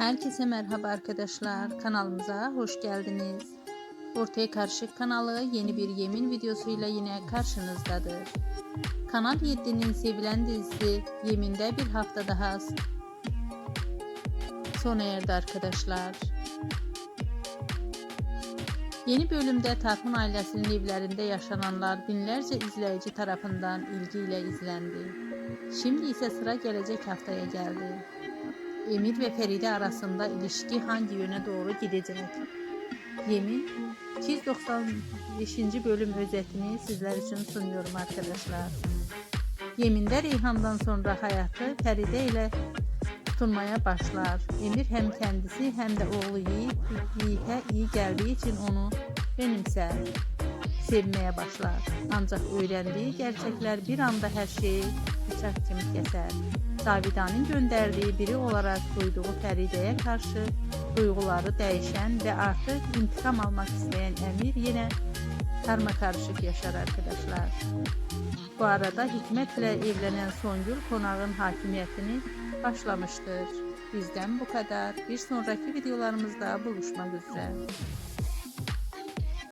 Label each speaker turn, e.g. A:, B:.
A: Herkese merhaba arkadaşlar. Kanalımıza hoş geldiniz. Ortaya Karışık kanalı yeni bir yemin videosuyla yine karşınızdadır. Kanal 7'nin sevilen dizisi Yemin'de bir hafta daha sona erdi arkadaşlar. Yeni bölümde Tarhun ailesinin evlerinde yaşananlar binlerce izleyici tarafından ilgiyle izlendi. Şimdi ise sıra gelecek haftaya geldi. Emir ve Feride arasında ilişki hangi yöne doğru gidecek? Yemin 295. bölüm özetini sizler için sunuyorum arkadaşlar. Yemin'de Reyhan'dan sonra hayatı Feride ile tutunmaya başlar. Emir hem kendisi hem de oğlu Yiğit, Yiğit'e iyi geldiği için onu benimser, sevmeye başlar. Ancak öğrendiği gerçekler bir anda her şeyi bıçak gibi keser. Davidan'ın gönderdiği biri olarak duyduğu Feride'ye karşı duyguları değişen ve artık intikam almak isteyen Emir yine karma karışık yaşar arkadaşlar. Bu arada Hikmet ile evlenen Songül konağın hakimiyetini başlamıştır. Bizden bu kadar. Bir sonraki videolarımızda buluşmak üzere.